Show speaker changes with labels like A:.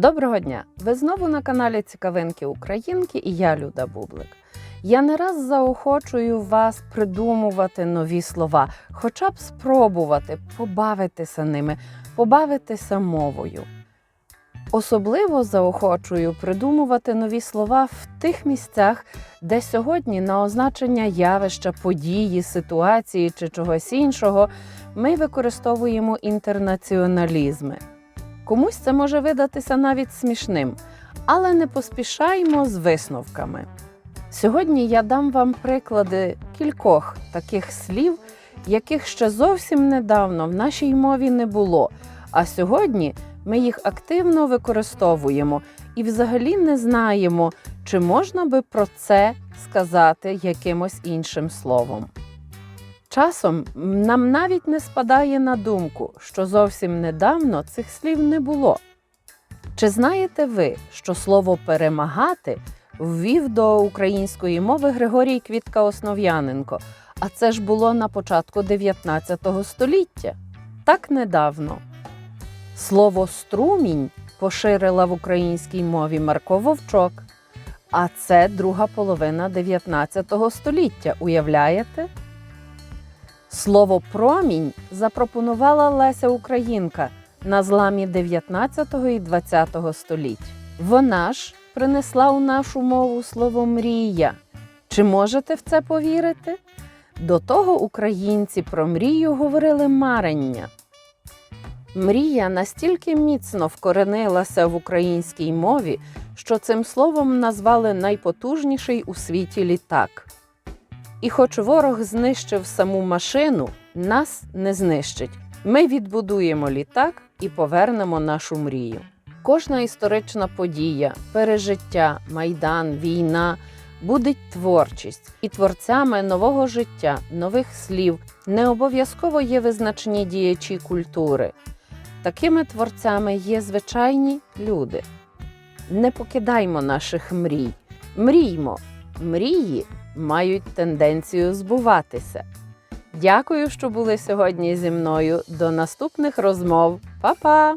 A: Доброго дня! Ви знову на каналі Цікавинки Українки і я Люда Бублик. Я не раз заохочую вас придумувати нові слова, хоча б спробувати побавитися ними, побавитися мовою. Особливо заохочую придумувати нові слова в тих місцях, де сьогодні на означення явища, події, ситуації чи чогось іншого ми використовуємо інтернаціоналізми. Комусь це може видатися навіть смішним, але не поспішаймо з висновками. Сьогодні я дам вам приклади кількох таких слів, яких ще зовсім недавно в нашій мові не було, а сьогодні ми їх активно використовуємо і взагалі не знаємо, чи можна би про це сказати якимось іншим словом. Часом нам навіть не спадає на думку, що зовсім недавно цих слів не було. Чи знаєте ви, що слово перемагати ввів до української мови Григорій Квітка Основ'яненко, а це ж було на початку 19 століття? Так недавно. Слово струмінь поширила в українській мові Марко Вовчок, а це друга половина 19 століття. Уявляєте? Слово промінь запропонувала Леся Українка на зламі 19 і 20 століть. Вона ж принесла у нашу мову слово мрія. Чи можете в це повірити? До того українці про мрію говорили марення. Мрія настільки міцно вкоренилася в українській мові, що цим словом назвали найпотужніший у світі літак. І хоч ворог знищив саму машину, нас не знищить. Ми відбудуємо літак і повернемо нашу мрію. Кожна історична подія, пережиття, майдан, війна будить творчість, і творцями нового життя, нових слів не обов'язково є визначні діячі культури. Такими творцями є звичайні люди. Не покидаймо наших мрій, мріймо, мрії мають тенденцію збуватися. Дякую, що були сьогодні зі мною. До наступних розмов. Па-па!